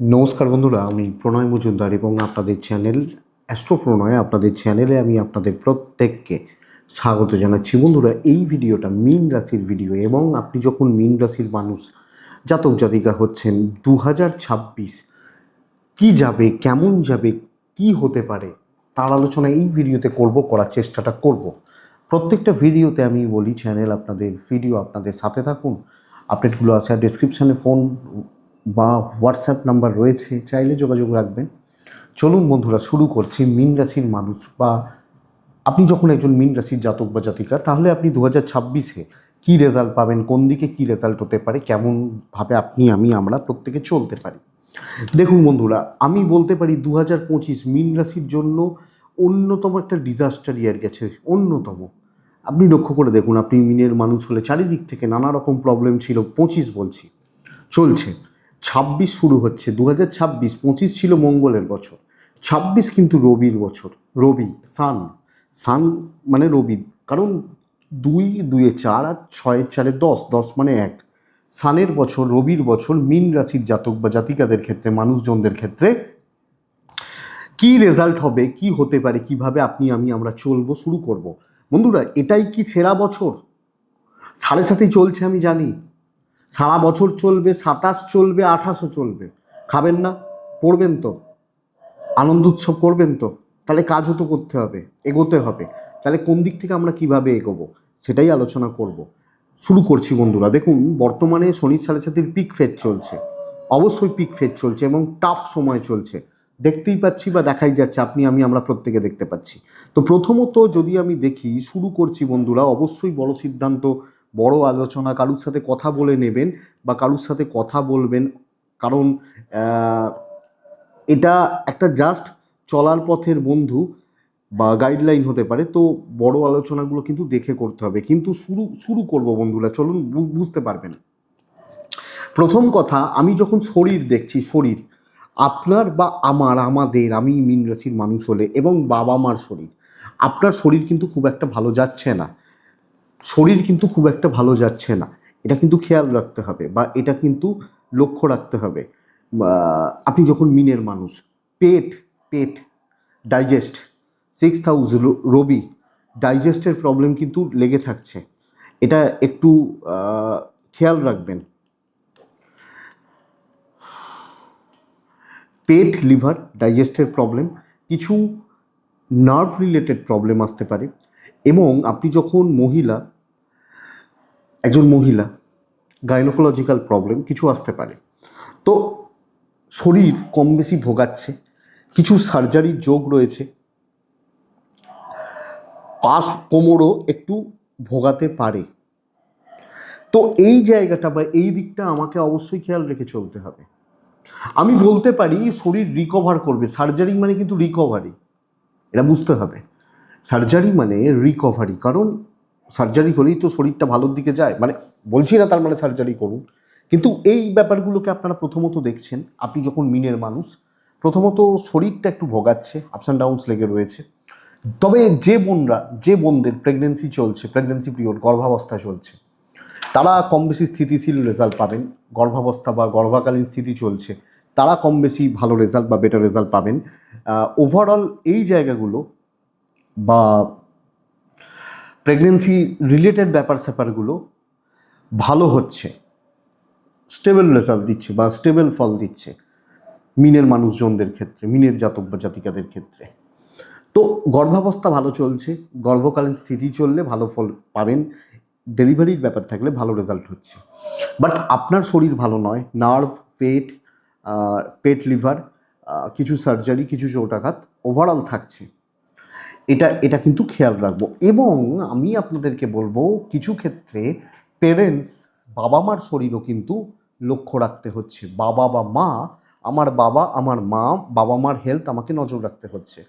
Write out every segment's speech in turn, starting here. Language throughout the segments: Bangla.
নমস্কার বন্ধুরা, আমি প্রণয় মজুমদার এবং আপনাদের চ্যানেল অ্যাস্ট্রো প্রণয় আপনাদের চ্যানেলে আমি আপনাদের প্রত্যেককে স্বাগত জানাচ্ছি। বন্ধুরা, এই ভিডিওটা মীন রাশির ভিডিও এবং আপনি যখন মীন রাশির মানুষ, জাতক জাতিকা হচ্ছেন দু হাজার ছাব্বিশ কী যাবে, কেমন যাবে, কি হতে পারে, তার আলোচনা এই ভিডিওতে করব, করার চেষ্টাটা করব। প্রত্যেকটা ভিডিওতে আমি বলি, চ্যানেল আপনাদের, ভিডিও আপনাদের সাথে থাকুন। আপডেটগুলো আছে, আর ডিসক্রিপশানে ফোন বা হোয়াটসঅ্যাপ নাম্বার রয়েছে, চাইলে যোগাযোগ রাখবেন। চলুন বন্ধুরা, শুরু করছি মিন রাশির মানুষ বা আপনি যখন একজন মিন রাশির জাতক বা জাতিকা, তাহলে আপনি দু হাজার ছাব্বিশে কী রেজাল্ট পাবেন, কোন দিকে কী রেজাল্ট হতে পারে কেমনভাবে আপনি, আমি, আমরা প্রত্যেকে চলতে পারি। দেখুন বন্ধুরা, আমি বলতে পারি দু হাজার পঁচিশ মিন রাশির জন্য অন্যতম একটা ডিজাস্টার ইয়ার গেছে, অন্যতম। আপনি লক্ষ্য করে দেখুন, আপনি মিনের মানুষ হলে চারিদিক থেকে নানা রকম প্রবলেম ছিল, পঁচিশ বলছি। চলছে। ছাব্বিশ শুরু হচ্ছে দু হাজার ছাব্বিশ, পঁচিশ ছিল মঙ্গলের বছর, ছাব্বিশ কিন্তু রবির বছর, রবি, সান সান মানে রবি, কারণ দুই, দুয়ে চার আর ছয়ের চারে দশ দশ মানে এক। সানের বছর, রবির বছর মিন রাশির জাতক বা জাতিকাদের ক্ষেত্রে, মানুষজনদের ক্ষেত্রে কি রেজাল্ট হবে, কি হতে পারে, কীভাবে আপনি, আমি, আমরা চলবো, শুরু করব। বন্ধুরা, এটাই কি সেরা বছর? সাড়ে সাথেই চলছে, আমি জানি। সারা বছর চলবে, সাতাশ চলবে, আঠাশও চলবে। খাবেন না, পড়বেন তো। আনন্দ উৎসব করবেন তো। তাহলে কাজও তো করতে হবে, এগোতে হবে। তাহলে কোন দিক থেকে আমরা কীভাবে এগোবো, সেটাই আলোচনা করব। শুরু করছি বন্ধুরা, দেখুন, বর্তমানে শনির সাড়ে সাতির পিক ফেজ চলছে। অবশ্যই পিক ফেজ চলছে এবং টাফ সময় চলছে। দেখতেই পাচ্ছি বা দেখাই যাচ্ছে, আপনি, আমি, আমরা প্রত্যেকে দেখতে পাচ্ছি। তো প্রথমত যদি আমি দেখি, শুরু করছি বন্ধুরা, অবশ্যই বড় সিদ্ধান্ত বড় আলোচনা কারুর সাথে কথা বলে নেবেন বা কারুর সাথে কথা বলবেন। কারণ এটা একটা জাস্ট চলার পথের বন্ধু বা গাইডলাইন হতে পারে। তো বড় আলোচনাগুলো কিন্তু দেখে করতে হবে। কিন্তু শুরু শুরু করব বন্ধুরা, চলুন বুঝতে পারবেন। প্রথম কথা, আমি যখন শরীর দেখছি, শরীর, আপনার বা আমার, আমাদের, আমি মিন রাশির মানুষ হলে এবং বাবা মার শরীর, আপনার শরীর কিন্তু খুব একটা ভালো যাচ্ছে না। শরীর কিন্তু খুব একটা ভালো যাচ্ছে না। এটা কিন্তু খেয়াল রাখতে হবে বা এটা কিন্তু লক্ষ্য রাখতে হবে। আপনি যখন মিনের মানুষ, পেট পেট ডাইজেস্ট সিক্স হাউস রবি ডাইজেস্টের প্রবলেম কিন্তু লেগে থাকছে। এটা একটু খেয়াল রাখবেন। পেট, লিভার ডাইজেস্টের প্রবলেম কিছু নার্ভ রিলেটেড প্রবলেম আসতে পারে। এবং আপনি যখন মহিলা, একজন মহিলা গাইনোকোলজিক্যাল প্রবলেম কিছু আসতে পারে। তো শরীর কম বেশি ভোগাচ্ছে, কিছু সার্জারির যোগ রয়েছে। পাশ কোমরও একটু ভোগাতে পারে। তো এই জায়গাটা বা এই দিকটা আমাকে অবশ্যই খেয়াল রেখে চলতে হবে। আমি বলতে পারি, শরীর রিকভার করবে। সার্জারি মানে কিন্তু রিকভারি এটা বুঝতে হবে। সার্জারি মানে রিকভারি কারণ সার্জারি হলেই তো শরীরটা ভালোর দিকে যায়। মানে বলছি না তার মানে সার্জারি করুন, কিন্তু এই ব্যাপারগুলোকে আপনারা প্রথমত দেখছেন। আপনি যখন মিনের মানুষ, প্রথমত শরীরটা একটু ভোগাচ্ছে আপস অ্যান্ড ডাউনস লেগে রয়েছে। তবে যে বোনরা, যে বোনদের প্রেগনেন্সি চলছে প্রেগনেন্সি পিরিয়ড গর্ভাবস্থা চলছে, তারা কম বেশি স্থিতিশীল রেজাল্ট পাবেন। গর্ভাবস্থা বা গর্ভাকালীন স্থিতি চলছে, তারা কম বেশি ভালো রেজাল্ট বা বেটার রেজাল্ট পাবেন। ওভারঅল এই জায়গাগুলো বা প্রেগনেন্সি রিলেটেড ব্যাপার স্যাপারগুলো ভালো হচ্ছে স্টেবল রেজাল্ট দিচ্ছে বা স্টেবল ফল দিচ্ছে মিনের মানুষজনদের ক্ষেত্রে, মিনের জাতক বা জাতিকাদের ক্ষেত্রে। তো গর্ভাবস্থা ভালো চলছে, গর্ভকালীন স্থিতি চললে ভালো ফল পাবেন ডেলিভারির ব্যাপার থাকলে ভালো রেজাল্ট হচ্ছে। বাট আপনার শরীর ভালো নয় নার্ভ পেট পেট লিভার কিছু সার্জারি কিছু চোটাঘাত ওভারঅল থাকছে। এটা এটা কিন্তু খেয়াল রাখব। এবং আমি আপনাদেরকে বলব, কিছু ক্ষেত্রে পেরেন্টস বাবা মার শরীরও কিন্তু লক্ষ্য রাখতে হচ্ছে। বাবা বা মা, আমার বাবা, আমার মা, বাবা মার হেলথ আমাকে নজর রাখতে হচ্ছে।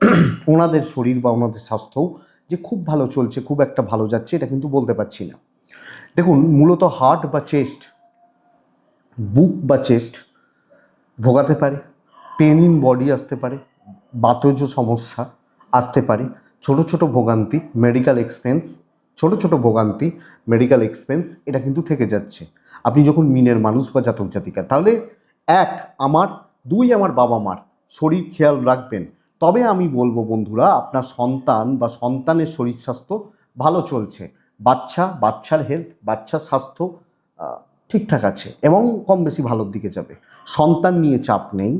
ওনাদের শরীর বা ওনাদের স্বাস্থ্যও যে খুব ভালো চলছে, খুব একটা ভালো যাচ্ছে, এটা কিন্তু বলতে পারছি না। দেখুন, মূলত হার্ট বা চেস্ট বুক বা চেস্ট ভোগাতে পারে পেন ইন বডি আসতে পারে, বাতজ সমস্যা আসতে পারে। ছোট ছোট ভোগান্তি মেডিকেল এক্সপেন্স ছোট ছোট ভোগান্তি মেডিকেল এক্সপেন্স এটা কিন্তু থেকে যাচ্ছে। আপনি যখন মিনের মানুষ বা জাতক জাতিকা, তাহলে এক, আমার, দুই, আমার বাবা মার শরীর খেয়াল রাখবেন। তবে আমি বলব বন্ধুরা, আপনার সন্তান বা সন্তানের শরীর স্বাস্থ্য ভালো চলছে। বাচ্চা, বাচ্চার হেলথ বাচ্চার স্বাস্থ্য ঠিকঠাক আছে এবং কম বেশি ভালোর দিকে যাবে। সন্তান নিয়ে চাপ নেই।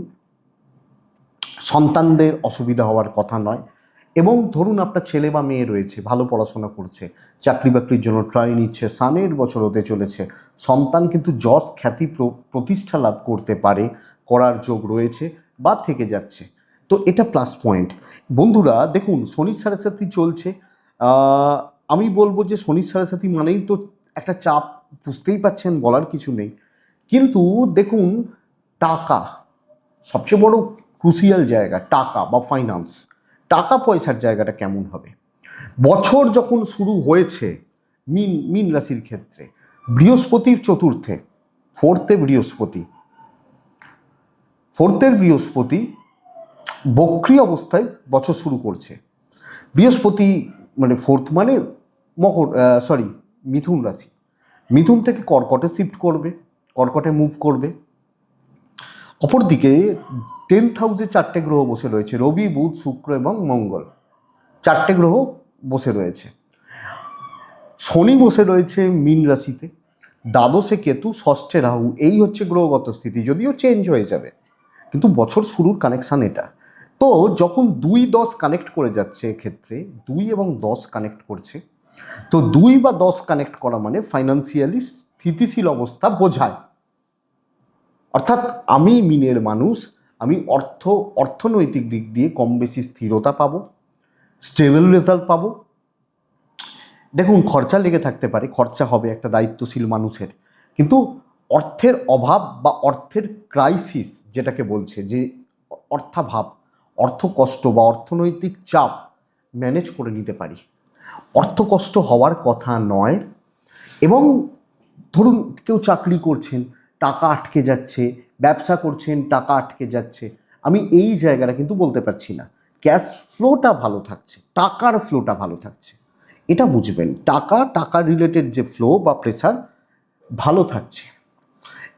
সন্তানদের অসুবিধা হওয়ার কথা নয়। এবং ধরুন আপনার ছেলে বা মেয়ে রয়েছে, ভালো পড়াশোনা করছে, চাকরি বাকরির জন্য ট্রাই নিচ্ছে, সানের বছর হতে চলেছে, সন্তান কিন্তু যশ খ্যাতি প্র- প্রতিষ্ঠা লাভ করতে পারে, করার যোগ রয়েছে বা থেকে যাচ্ছে। তো এটা প্লাস পয়েন্ট বন্ধুরা, দেখুন, শনি সাড়ে চলছে। আমি বলব যে শনি সাড়ে সাথী মানেই তো একটা চাপ, বুঝতেই পাচ্ছেন বলার কিছু নেই। কিন্তু দেখুন, টাকা, সবচেয়ে বড় ক্রুশিয়াল জায়গা, টাকা বা ফাইন্যান্স টাকা পয়সার জায়গাটা কেমন হবে? বছর যখন শুরু হয়েছে, মিন মিন রাশির ক্ষেত্রে, বৃহস্পতির চতুর্থে ফোর্থে বৃহস্পতি ফোর্থের বৃহস্পতি বক্রি অবস্থায় বছর শুরু করছে। বৃহস্পতি মানে ফোর্থ মানে মকর সরি মিথুন রাশি। মিথুন থেকে কর্কটে শিফট করবে, কর্কটে মুভ করবে। অপরদিকে টেন্থ হাউসে চারটে গ্রহ বসে রয়েছে, রবি, বুধ, শুক্র এবং মঙ্গল। চারটে গ্রহ বসে রয়েছে। শনি বসে রয়েছে মীন রাশিতে, দ্বাদশে কেতু, ষষ্ঠে রাহু, এই হচ্ছে গ্রহগত স্থিতি, যদিও চেঞ্জ হয়ে যাবে। কিন্তু বছর শুরুর কানেকশান এটা। তো যখন দুই দশ কানেক্ট করে যাচ্ছে ক্ষেত্রে দুই এবং দশ কানেক্ট করছে, তো দুই বা দশ কানেক্ট করা মানে ফাইন্যান্সিয়ালি স্থিতিশীল অবস্থা বোঝায়। অর্থাৎ আমি মিনের মানুষ, আমি অর্থ, অর্থনৈতিক দিক দিয়ে কম বেশি স্থিরতা পাবো স্টেবল রেজাল্ট পাবো। দেখুন, খরচা লেগে থাকতে পারে, খরচা হবে একটা দায়িত্বশীল মানুষের। কিন্তু অর্থের অভাব বা অর্থের ক্রাইসিস যেটাকে বলছে, যে অর্থাভাব, অর্থ কষ্ট বা অর্থনৈতিক চাপ ম্যানেজ করে নিতে পারি। অর্থ কষ্ট হওয়ার কথা নয় এবং ধরুন কেউ চাকরি করছেন টাকা আটকে যাচ্ছে, ব্যবসা করছেন, টাকা আটকে যাচ্ছে। আমি এই জায়গাটা কিন্তু বলতে পারছি না। ক্যাশ ফ্লোটা ভালো থাকছে, টাকার ফ্লোটা ভালো থাকছে। এটা বুঝবেন, টাকা টাকা রিলেটেড যে ফ্লো বা প্রেসার ভালো থাকছে।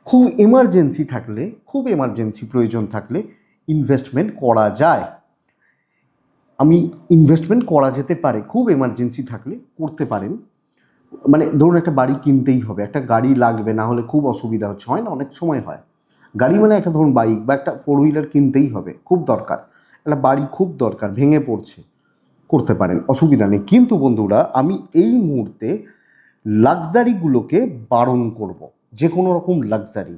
খুব এমার্জেন্সি থাকলে, খুব এমার্জেন্সি প্রয়োজন থাকলে ইনভেস্টমেন্ট করা যায়। আমি ইনভেস্টমেন্ট করা যেতে পারে, খুব এমার্জেন্সি থাকলে করতে পারেন। মানে ধরুন একটা বাড়ি কিনতেই হবে, একটা গাড়ি লাগবে, না হলে খুব অসুবিধা হচ্ছে, হয় না? অনেক সময় হয়। গাড়ি মানে একটা ধরুন বাইক বা একটা ফোর হুইলার কিনতেই হবে, খুব দরকার। একটা বাড়ি খুব দরকার, ভেঙে পড়ছে, করতে পারেন, অসুবিধা নেই। কিন্তু বন্ধুরা, আমি এই মুহূর্তে লাক্সারিগুলোকে বারণ করব যে কোনো রকম লাক্সারি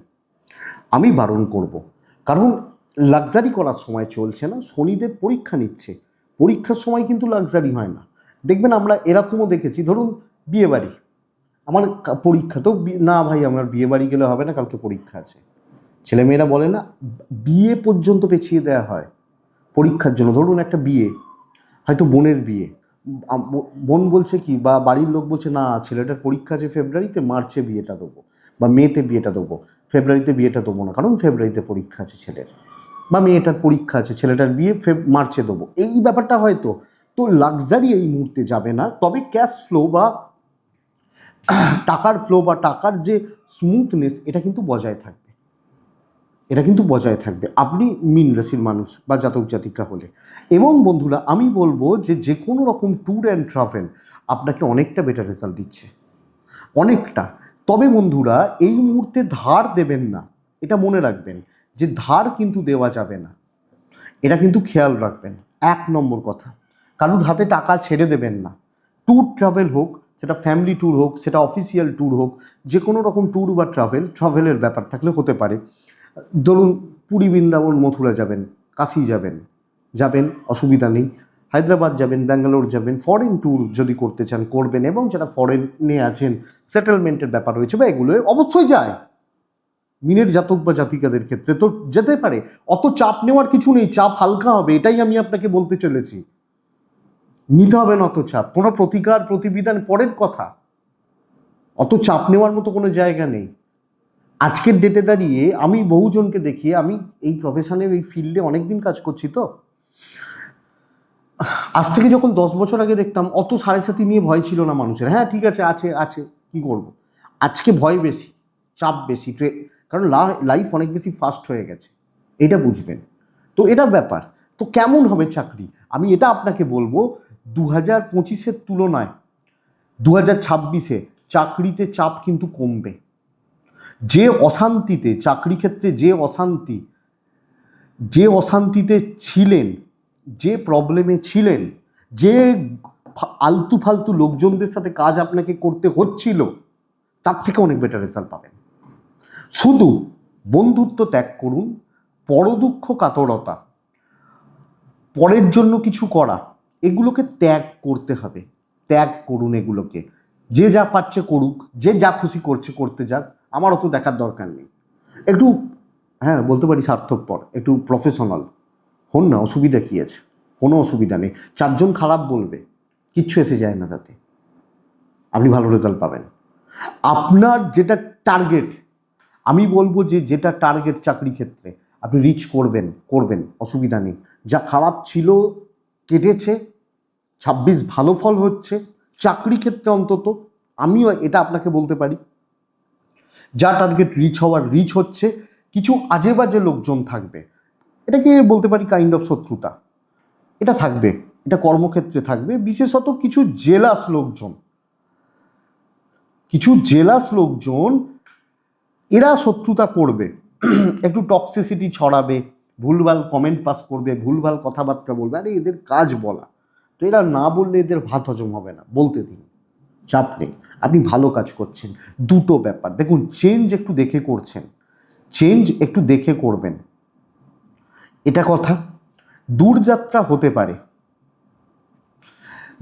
আমি বারণ করব, কারণ লাক্সারি করার সময় চলছে না, শনিদেব পরীক্ষা নিচ্ছে। পরীক্ষার সময় কিন্তু লাক্সারি হয় না। দেখবেন আমরা এরকমও দেখেছি, ধরুন বিয়ে বাড়ি আমার পরীক্ষা তো না ভাই, আমার বিয়ে বাড়ি গেলে হবে না, কালকে পরীক্ষা আছে। ছেলেমেয়েরা বলে না, বিয়ে পর্যন্ত পেছিয়ে দেওয়া হয়। পরীক্ষার জন্য, ধরুন একটা বিয়ে, হয়তো বোনের বিয়ে। বোন বলছে কি, বা বাড়ির লোক বলছে, না, ছেলেটার পরীক্ষা আছে ফেব্রুয়ারিতে, মার্চে বিয়েটা দেবো, বা মেতে বিয়েটা দেবো, ফেব্রুয়ারিতে বিয়েটা দেবো না, কারণ ফেব্রুয়ারিতে পরীক্ষা আছে ছেলের। বা মেয়েটার পরীক্ষা আছে, ছেলেটার বিয়ে ফেব মার্চে দেবো। এই ব্যাপারটা হয়তো, তো লাক্সারি এই মুহূর্তে যাবে না, তবে ক্যাশ ফ্লো বা টাকার ফ্লো বা টাকার যে স্মুথনেস এটা কিন্তু বজায় থাকবে। এটা কিন্তু বজায় থাকবে। আপনি মিন রাশির মানুষ বা জাতক জাতিকা হলে। এবং বন্ধুরা, আমি বলব যে যে কোনো রকম ট্যুর অ্যান্ড ট্রাভেল আপনাকে অনেকটা বেটার রেজাল্ট দিচ্ছে। অনেকটা। তবে বন্ধুরা, এই মুহূর্তে ধার দেবেন না। এটা মনে রাখবেন যে ধার কিন্তু দেওয়া যাবে না। এটা কিন্তু খেয়াল রাখবেন। এক নম্বর কথা। কারুর হাতে টাকা ছেড়ে দেবেন না। ট্যুর ট্রাভেল হোক সেটা ফ্যামিলি ট্যুর হোক, সেটা অফিসিয়াল ট্যুর হোক যে কোনো রকম ট্যুর বা ট্রাভেল ট্রাভেলের ব্যাপার থাকলে হতে পারে। ধরুন, পুরী বৃন্দাবন মথুরা যাবেন, কাশি যাবেন যাবেন, অসুবিধা নেই। হায়দ্রাবাদ যাবেন, ব্যাঙ্গালোর যাবেন ফরেন ট্যুর যদি করতে চান, করবেন এবং যারা ফরেনে আছেন সেটেলমেন্টের ব্যাপার রয়েছে বা এগুলো, অবশ্যই যায়। মিনের জাতক বা জাতিকাদের ক্ষেত্রে তো যেতে পারে। অত চাপ নেওয়ার কিছু নেই, চাপ হালকা হবে, এটাই আমি আপনাকে বলতে চলেছি। নিতে হবে না অত চাপ। কোনো প্রতিকার, প্রতিবিধান পরের কথা। অত চাপ নেওয়ার মতো কোনো জায়গা নেই। আজকের ডেটে দাঁড়িয়ে আমি বহুজনকে দেখি আমি এই প্রফেশনে এই ফিল্ডে অনেক দিন কাজ করছি তো। আজ থেকে যখন দশ বছর আগে দেখতাম, অত সাড়ে সাথী নিয়ে ভয় ছিল না মানুষের। হ্যাঁ ঠিক আছে আছে আছে, কি করব? আজকে ভয় বেশি, চাপ বেশি, ট্রে কারণ লাইফ অনেক বেশি ফাস্ট হয়ে গেছে। এটা বুঝবেন। তো এটা ব্যাপার। তো কেমন হবে চাকরি? আমি এটা আপনাকে বলব দু হাজার পঁচিশের তুলনায় দু হাজার ছাব্বিশে চাকরিতে চাপ কিন্তু কমবে। যে অশান্তিতে চাকরি ক্ষেত্রে যে অশান্তি, যে অশান্তিতে ছিলেন, যে প্রবলেমে ছিলেন, যে আলতু ফালতু লোকজনদের সাথে কাজ আপনাকে করতে হচ্ছিল, তার থেকে অনেক বেটার রেজাল্ট পাবেন। শুধু বন্ধুত্ব ত্যাগ করুন, পরদুঃখ, কাতরতা, পরের জন্য কিছু করা এগুলোকে ত্যাগ করতে হবে। ত্যাগ করুন এগুলোকে। যে যা পাচ্ছে করুক, যে যা খুশি করছে, করতে যাক, আমার অত দেখার দরকার নেই। একটু হ্যাঁ বলতে পারি স্বার্থপর, একটু প্রফেশনাল হন না, অসুবিধা কী আছে? কোনো অসুবিধা নেই। চারজন খারাপ বলবে, কিচ্ছু এসে যায় না তাতে। আপনি ভালো রেজাল্ট পাবেন। আপনার যেটা টার্গেট আমি বলব যে যেটা টার্গেট চাকরি ক্ষেত্রে, আপনি রিচ করবেন করবেন, অসুবিধা নেই। যা খারাপ ছিল কেটেছে, ছাব্বিশ ভালো ফল হচ্ছে, চাকরি ক্ষেত্রে অন্তত, আমিও এটা আপনাকে বলতে পারি। যা টার্গেট রিচ হওয়ার রিচ হচ্ছে, কিছু আজে বাজে লোকজন থাকবে। এটাকে বলতে পারি কাইন্ড অফ শত্রুতা। এটা থাকবে, এটা কর্মক্ষেত্রে থাকবে, বিশেষত কিছু জেলাস লোকজন। কিছু জেলাস লোকজন, এরা শত্রুতা করবে, একটু টক্সিসিটি ছড়াবে ভুলভাল কমেন্ট পাস করবে, ভুলভাল কথাবার্তা বলবে, আরে এদের কাজ বলা। তো এরা না বললে এদের ভাত হজম হবে না, বলতে দিন, চাপ নেই। আপনি ভালো কাজ করছেন, দুটো ব্যাপার। দেখুন চেঞ্জ একটু দেখে করছেন চেঞ্জ একটু দেখে করবেন। এটা কথা, দূরযাত্রা হতে পারে।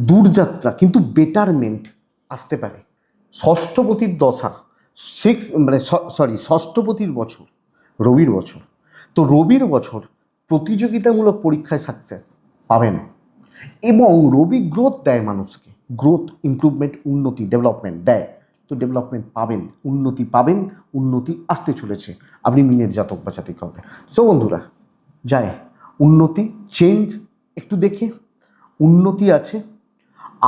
দূরযাত্রা, কিন্তু বেটারমেন্ট আসতে পারে। ষষ্ঠপতির দশা সিক্স মানে সরি ষষ্ঠপতির বছর, রবির বছর। তো রবির বছর প্রতিযোগিতামূলক পরীক্ষায় সাকসেস পাবেন। এবং রবি গ্রোথ দেয় মানুষকে গ্রোথ ইমপ্রুভমেন্ট উন্নতি ডেভেলপমেন্ট দেয়। তো ডেভেলপমেন্ট পাবেন, উন্নতি পাবেন, উন্নতি আসতে চলেছে। আপনি মিনের জাতক বা জাতিক হবে সো বন্ধুরা, যায়, উন্নতি চেঞ্জ একটু দেখে। উন্নতি আছে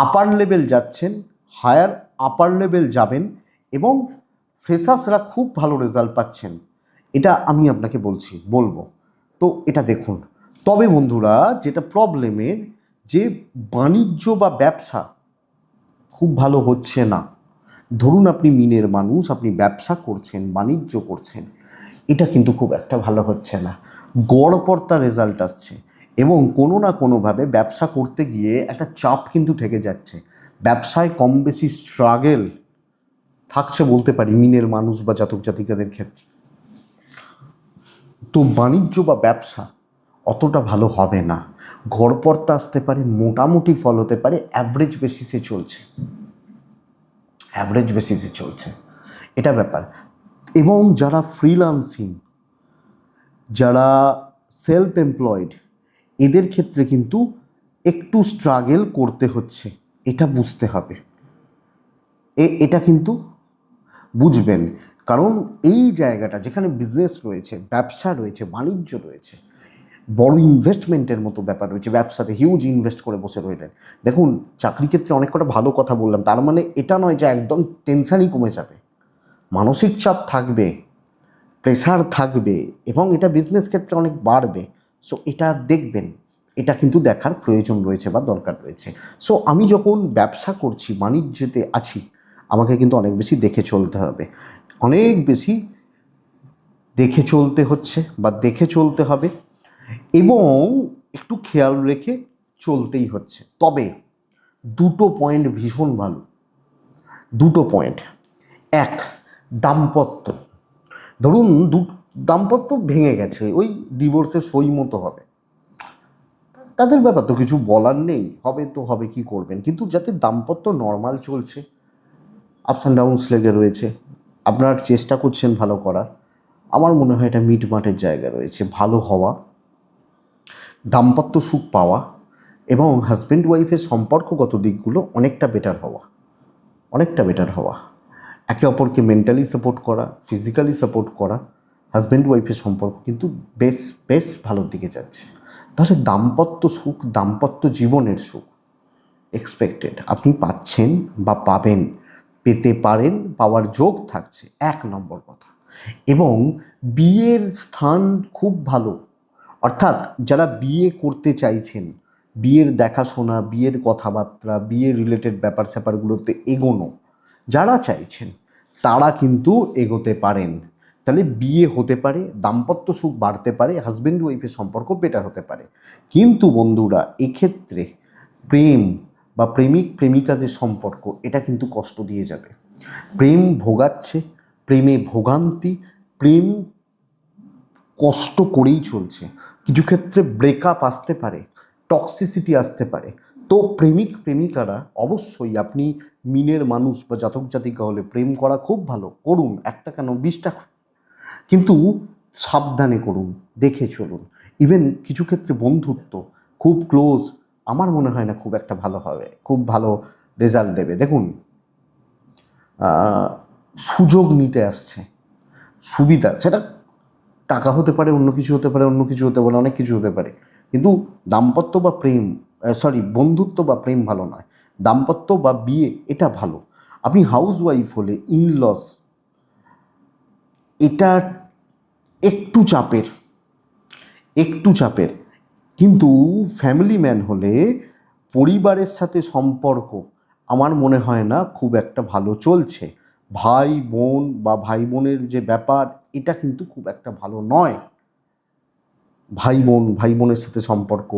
আপার লেভেল যাচ্ছেন হায়ার আপার লেভেল যাবেন এবং ফ্রেশার্সরা খুব ভালো রেজাল্ট পাচ্ছেন। এটা আমি আপনাকে বলছি, বলব। তো এটা দেখুন। তবে বন্ধুরা, যেটা প্রবলেমের যে বাণিজ্য বা ব্যবসা খুব ভালো হচ্ছে না। ধরুন আপনি মিনের মানুষ, আপনি ব্যবসা করছেন, বাণিজ্য করছেন, এটা কিন্তু খুব একটা ভালো হচ্ছে না। গড়পর্তা রেজাল্ট আসছে এবং কোনো না কোনোভাবে ব্যবসা করতে গিয়ে একটা চাপ কিন্তু থেকে যাচ্ছে। ব্যবসায় কম বেশি স্ট্রাগেল থাকছে বলতে পারি, মিনের মানুষ বা জাতক জাতিকাদের ক্ষেত্রে। তো বাণিজ্য বা ব্যবসা অতটা ভালো হবে না। ঘরপর্তা আসতে পারে, মোটামুটি ফল হতে পারে অ্যাভারেজ বেসিসে চলছে। অ্যাভারেজ বেসিসে চলছে। এটা ব্যাপার। এবং যারা ফ্রিলান্সিং যারা সেলফ এমপ্লয়েড এদের ক্ষেত্রে কিন্তু একটু স্ট্রাগেল করতে হচ্ছে। এটা বুঝতে হবে। এটা কিন্তু বুঝবেন। কারণ এই জায়গাটা যেখানে বিজনেস রয়েছে, ব্যবসা রয়েছে, বাণিজ্য রয়েছে, বড় ইনভেস্টমেন্টের মতো ব্যাপার রয়েছে, ব্যবসাতে হিউজ ইনভেস্ট করে বসে রইলেন। দেখুন, চাকরি ক্ষেত্রে অনেক কটা ভালো কথা বললাম, তার মানে এটা নয় যে একদম টেনশনই কমে যাবে। মানসিক চাপ থাকবে প্রেশার থাকবে, এবং এটা বিজনেস ক্ষেত্রে অনেক বাড়বে। সো এটা দেখবেন, এটা কিন্তু দেখার প্রয়োজন রয়েছে বা দরকার রয়েছে। সো আমি যখন ব্যবসা করছি, বাণিজ্যতে আছি, আমাকে কিন্তু অনেক বেশি দেখে চলতে হবে। অনেক বেশি দেখে চলতে হচ্ছে বা দেখে চলতে হবে এবং একটু খেয়াল রেখে চলতেই হচ্ছে। তবে দুটো পয়েন্ট ভীষণ ভালো। দুটো পয়েন্ট এক, দাম্পত্য। ধরুন দু, দাম্পত্য ভেঙে গেছে, ওই ডিভোর্সের সই মতো হবে। তাদের ব্যাপার তো কিছু বলার নেই, হবে তো হবে, কি করবেন? কিন্তু যাতে দাম্পত্য নর্মাল চলছে আপস অ্যান্ড ডাউনস লেগে রয়েছে আপনার চেষ্টা করছেন ভালো করার, আমার মনে হয় এটা মিটমাটের জায়গা রয়েছে, ভালো হওয়া, দাম্পত্য সুখ পাওয়া এবং হাজব্যান্ড ওয়াইফের সম্পর্কগত দিকগুলো অনেকটা বেটার হওয়া, অনেকটা বেটার হওয়া। একে অপরকে মেন্টালি সাপোর্ট করা ফিজিক্যালি সাপোর্ট করা হাজব্যান্ড ওয়াইফের সম্পর্ক কিন্তু বেশ বেশ ভালোর দিকে যাচ্ছে। তাহলে দাম্পত্য সুখ, দাম্পত্য জীবনের সুখ এক্সপেক্টেড আপনি পাচ্ছেন বা পাবেন। পেতে পারেন, পাওয়ার যোগ থাকছে, এক নম্বর কথা। এবং বিয়ের স্থান খুব ভালো। অর্থাৎ যারা বিয়ে করতে চাইছেন, বিয়ের দেখাশোনা, বিয়ের কথাবার্তা, বিয়ের রিলেটেড ব্যাপার স্যাপারগুলোতে এগোনো, যারা চাইছেন, তারা কিন্তু এগোতে পারেন। তাহলে বিয়ে হতে পারে, দাম্পত্য সুখ বাড়তে পারে হাজব্যান্ড ওয়াইফের সম্পর্ক বেটার হতে পারে। কিন্তু বন্ধুরা, এক্ষেত্রে প্রেম বা প্রেমিক, প্রেমিকাদের সম্পর্ক, এটা কিন্তু কষ্ট দিয়ে যাবে। প্রেম ভোগাচ্ছে, প্রেমে ভোগান্তি, প্রেম কষ্ট করেই চলছে। কিছু ক্ষেত্রে ব্রেকআপ আসতে পারে টক্সিসিটি আসতে পারে। তো প্রেমিক, প্রেমিকারা অবশ্যই আপনি মিনের মানুষ বা জাতক জাতিকা হলে প্রেম করা খুব ভালো। করুন, একটা কেন, বিশটা কিন্তু সাবধানে করুন, দেখে চলুন। ইভেন কিছু ক্ষেত্রে বন্ধুত্ব খুব ক্লোজ আমার মনে হয় না খুব একটা ভালো হবে, খুব ভালো রেজাল্ট দেবে। দেখুন সুযোগ নিতে আসছে, সুবিধা, সেটা টাকা হতে পারে, অন্য কিছু হতে পারে, অন্য কিছু হতে পারে, অনেক কিছু হতে পারে, কিন্তু দাম্পত্য বা প্রেম সরি বন্ধুত্ব বা প্রেম ভালো নয়। দাম্পত্য বা বিয়ে, এটা ভালো। আপনি হাউস ওয়াইফ হলে ইনলস এটা একটু চাপের একটু চাপের। কিন্তু ফ্যামিলি ম্যান হলে পরিবারের সাথে সম্পর্ক আমার মনে হয় না খুব একটা ভালো চলছে। ভাই, বোন বা ভাই বোনের যে ব্যাপার, এটা কিন্তু খুব একটা ভালো নয়। ভাই বোন, ভাই বোনের সাথে সম্পর্ক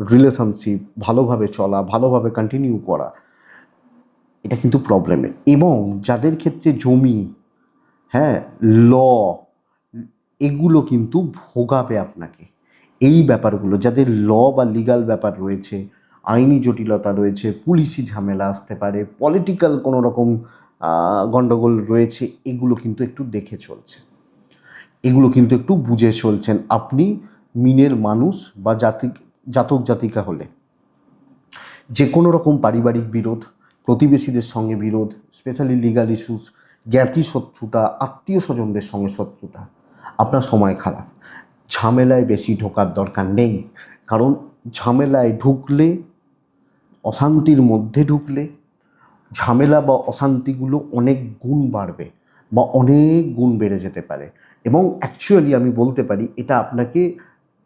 রিলেশনশিপ ভালোভাবে চলা, ভালোভাবে কন্টিনিউ করা, এটা কিন্তু প্রবলেমের এবং যাদের ক্ষেত্রে জমি হ্যাঁ ল এগুলো কিন্তু ভোগাবে আপনাকে। এই ব্যাপারগুলো, যাদের ল বা লিগাল ব্যাপার রয়েছে, আইনি জটিলতা রয়েছে, পুলিশি ঝামেলা আসতে পারে পলিটিক্যাল কোনো রকম গণ্ডগোল রয়েছে, এগুলো কিন্তু একটু দেখে চলছে। এগুলো কিন্তু একটু বুঝে চলছেন আপনি মিনের মানুষ বা জাতি, জাতক জাতিকা হলে। যে কোনো রকম পারিবারিক বিরোধ, প্রতিবেশীদের সঙ্গে বিরোধ স্পেশালি লিগাল ইস্যুস জ্ঞাতি শত্রুতা আত্মীয় স্বজনদের সঙ্গে শত্রুতা, আপনার সময় খারাপ। ঝামেলায় বেশি ঢোকার দরকার নেই। কারণ ঝামেলায় ঢুকলে, অশান্তির মধ্যে ঢুকলে, ঝামেলা বা অশান্তিগুলো অনেক গুণ বাড়বে বা অনেক গুণ বেড়ে যেতে পারে। এবং অ্যাকচুয়ালি আমি বলতে পারি, এটা আপনাকে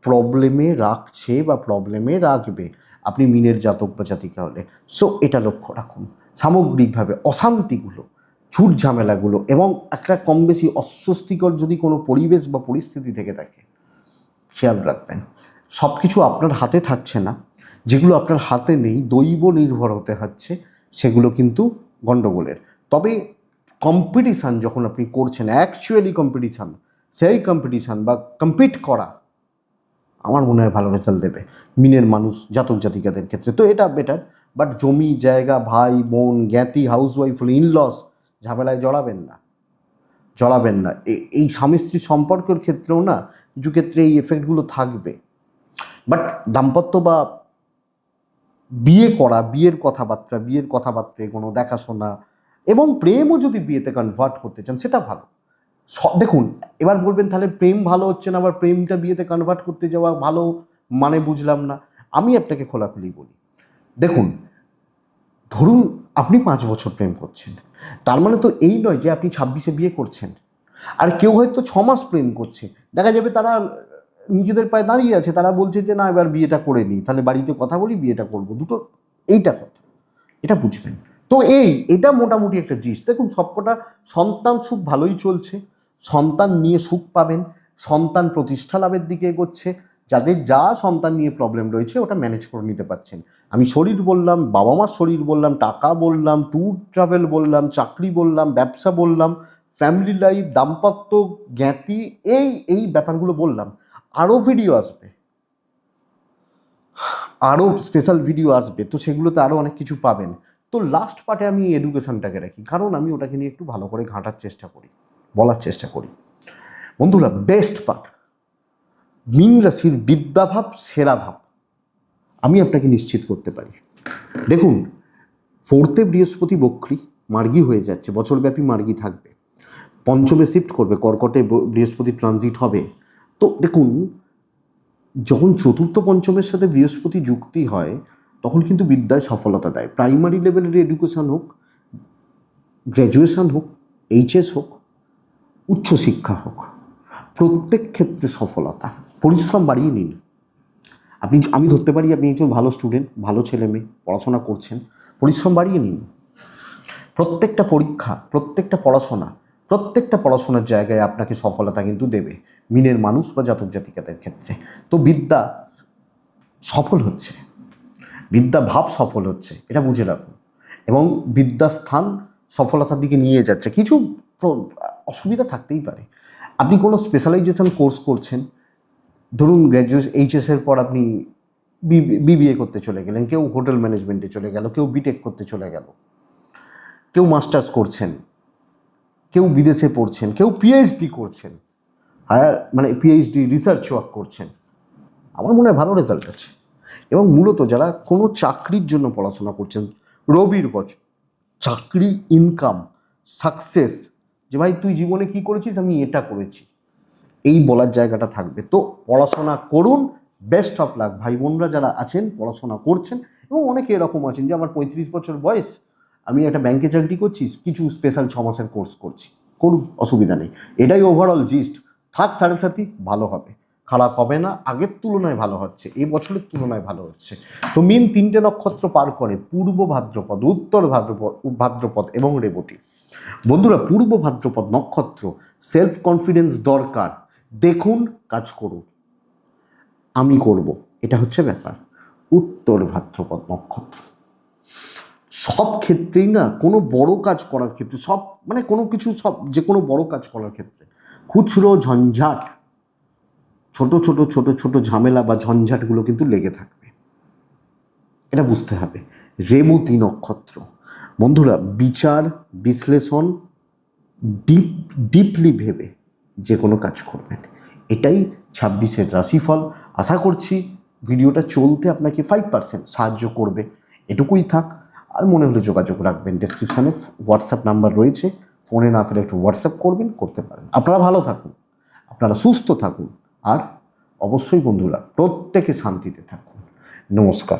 প্রবলেমে রাখছে বা প্রবলেমে রাখবে। আপনি মিনের জাতক বা জাতিকা হলে। সো এটা লক্ষ্য রাখুন। সামগ্রিকভাবে অশান্তিগুলো, ঝুট ঝামেলাগুলো এবং একটা কম বেশি অস্বস্তিকর যদি কোনো পরিবেশ বা পরিস্থিতি থেকে থাকে খেয়াল রাখবেন। সব কিছু আপনার হাতে থাকছে না। যেগুলো আপনার হাতে নেই, দৈব নির্ভর হতে হচ্ছে, সেগুলো কিন্তু গণ্ডগোলের তবে কম্পিটিশান যখন আপনি করছেন অ্যাকচুয়ালি কম্পিটিশান সেই কম্পিটিশান বা কম্পিট করা, আমার মনে হয় ভালো রেজাল্ট দেবে। মিনের মানুষ, জাতক জাতিকাদের ক্ষেত্রে তো এটা বেটার বাট জমি, জায়গা, ভাই, বোন, জ্ঞাতি হাউস ওয়াইফ ইনলস ঝামেলায় জড়াবেন না। জড়াবেন না। এই স্বামী স্ত্রীর সম্পর্কের ক্ষেত্রেও না কিছু ক্ষেত্রে এই এফেক্টগুলো থাকবে। বাট দাম্পত্য বা বিয়ে করা, বিয়ের কথাবার্তা, বিয়ের কথাবার্তায় কোনো দেখাশোনা এবং প্রেমও যদি বিয়েতে কনভার্ট করতে চান, সেটা ভালো। দেখুন, এবার বলবেন তাহলে প্রেম ভালো হচ্ছে না, আবার প্রেমটা বিয়েতে কনভার্ট করতে যাওয়া ভালো মানে বুঝলাম না। আমি আপনাকে খোলাখুলি বলি। দেখুন, ধরুন আপনি পাঁচ বছর প্রেম করছেন। তার মানে তো এই নয় যে আপনি ছাব্বিশে বিয়ে করছেন। আর কেউ হয়তো ছ মাস প্রেম করছে। দেখা যাবে তারা নিজেদের পায়ে দাঁড়িয়ে আছে, তারা বলছে যে, না, এবার বিয়েটা করে নিই। তাহলে বাড়িতে কথা বলি, বিয়েটা করব। দুটো, এইটা কথা। এটা বুঝবেন। তো এই, এটা মোটামুটি একটা জিনিস। দেখুন, সবকটা সন্তান সুখ ভালোই চলছে। সন্তান নিয়ে সুখ পাবেন। সন্তান প্রতিষ্ঠা লাভের দিকে এগোচ্ছে। যাদের যা সন্তান নিয়ে প্রবলেম রয়েছে, ওটা ম্যানেজ করে নিতে পারছেন। আমি শরীর বললাম, বাবা মার শরীর বললাম, টাকা বললাম ট্যুর ট্রাভেল বললাম, চাকরি বললাম, ব্যবসা বললাম ফ্যামিলি লাইফ দাম্পত্য জ্ঞাতি, এই এই ব্যাপারগুলো বললাম। আরও ভিডিও আসবে। আরও স্পেশাল ভিডিও আসবে, তো সেগুলোতে আরও অনেক কিছু পাবেন। তো লাস্ট পার্টে আমি এডুকেশনটাকে রাখি, কারণ আমি ওটাকে নিয়ে একটু ভালো করে ঘাঁটার চেষ্টা করি, বলার চেষ্টা করি। বন্ধুরা বেস্ট পার্ট মিন রাশির বিদ্যাভাব সেরা ভাব আমি আপনাকে নিশ্চিত করতে পারি। দেখুন ফোর্থে বৃহস্পতি বক্রী মার্গী হয়ে যাচ্ছে, বছরব্যাপী মার্গী থাকবে। পঞ্চমে শিফট করবে, কর্কটে বৃহস্পতি ট্রানজিট হবে। তো দেখুন, যখন চতুর্থ পঞ্চমের সাথে বৃহস্পতি যুক্তি হয়, তখন কিন্তু বিদ্যায় সফলতা দেয়। প্রাইমারি লেভেলের এডুকেশন হোক গ্র্যাজুয়েশন হোক এইচএস হোক, উচ্চশিক্ষা হোক, প্রত্যেক ক্ষেত্রে সফলতা। পরিশ্রম বাড়িয়ে নিন। আপনি আমি ধরতে পারি আপনি একজন ভালো স্টুডেন্ট ভালো ছেলে মেয়ে, পড়াশোনা করছেন। পরিশ্রম বাড়িয়ে নিন। প্রত্যেকটা পরীক্ষা, প্রত্যেকটা পড়াশোনা, প্রত্যেকটা পড়াশোনার জায়গায় আপনাকে সফলতা কিন্তু দেবে, মিনের মানুষ বা জাতক জাতিকাদের ক্ষেত্রে। তো বিদ্যা সফল হচ্ছে। বিদ্যা ভাব সফল হচ্ছে, এটা বুঝে রাখুন। এবং বিদ্যা স্থান সফলতার দিকে নিয়ে যাচ্ছে। কিছু অসুবিধা থাকতেই পারে। আপনি কোনো স্পেশালাইজেশন কোর্স করছেন ধরুন গ্র্যাজুয়েট এইচএসের পর আপনি বিবিএ করতে চলে গেলেন, কেউ হোটেল ম্যানেজমেন্টে চলে গেল, কেউ বিটেক করতে চলে গেল, কেউ মাস্টার্স করছেন, কেউ বিদেশে পড়ছেন, কেউ পিএইচডি করছেন হায়ার মানে পিএইচডি রিসার্চ ওয়ার্ক করছেন, আমার মনে হয় ভালো রেজাল্ট আছে। এবং মূলত যারা কোনো চাকরির জন্য পড়াশোনা করছেন, রবির বছর চাকরি ইনকাম সাকসেস যে ভাই তুই জীবনে কি করেছিস, আমি এটা করেছি। এই বলার জায়গাটা থাকবে। তো পড়াশোনা করুন বেস্ট অফ লাক ভাই বোনরা যারা আছেন, পড়াশোনা করছেন, এবং অনেকে এরকম আছেন যে আমার পঁয়ত্রিশ বছর বয়স, আমি একটা ব্যাংকে চাকরি করছি, কিছু স্পেশাল ছ মাসের কোর্স করছি। করুন অসুবিধা নেই। এটাই ওভারঅল জিস্ট থাক সাড়ে সাথী ভালো হবে। খারাপ হবে না, আগের তুলনায় ভালো হচ্ছে এই বছরের তুলনায় ভালো হচ্ছে। তো মিন তিনটে নক্ষত্র পার করে, পূর্ব ভাদ্রপদ, উত্তর ভাদ্রপদ ভাদ্রপদ এবং রেবতী। বন্ধুরা, পূর্ব ভাদ্রপদ নক্ষত্র সেলফ কনফিডেন্স দরকার। দেখুন, কাজ করুন। আমি করব। এটা হচ্ছে ব্যাপার। উত্তর ভাদ্রপদ নক্ষত্র। সব ক্ষেত্রেই না কোনো বড় কাজ করার ক্ষেত্রে, সব মানে কোনো কিছু সব, যে কোনো বড় কাজ করার ক্ষেত্রে, খুচরো ঝঞ্ঝাট, ছোট ছোট ছোট ছোট ঝামেলা বা ঝঞ্ঝাটগুলো কিন্তু লেগে থাকবে। এটা বুঝতে হবে। রেবতী নক্ষত্র। বন্ধুরা, বিচার, বিশ্লেষণ, ডিপ, ডিপলি ভেবে যে কোনো কাজ করবেন। এটাই ছাব্বিশের রাশিফল। আশা করছি ভিডিওটা চলতে আপনাকে ফাইভ পার্সেন্ট সাহায্য করবে। এটুকুই থাক। আর মনে হলে যোগাযোগ রাখবেন। ডেসক্রিপশানে হোয়াটসঅ্যাপ নাম্বার রয়েছে। ফোনে না পেলে একটু হোয়াটসঅ্যাপ করবেন, করতে পারেন। আপনারা ভালো থাকুন। আপনারা সুস্থ থাকুন। আর অবশ্যই বন্ধুরা, প্রত্যেকে শান্তিতে থাকুন। নমস্কার।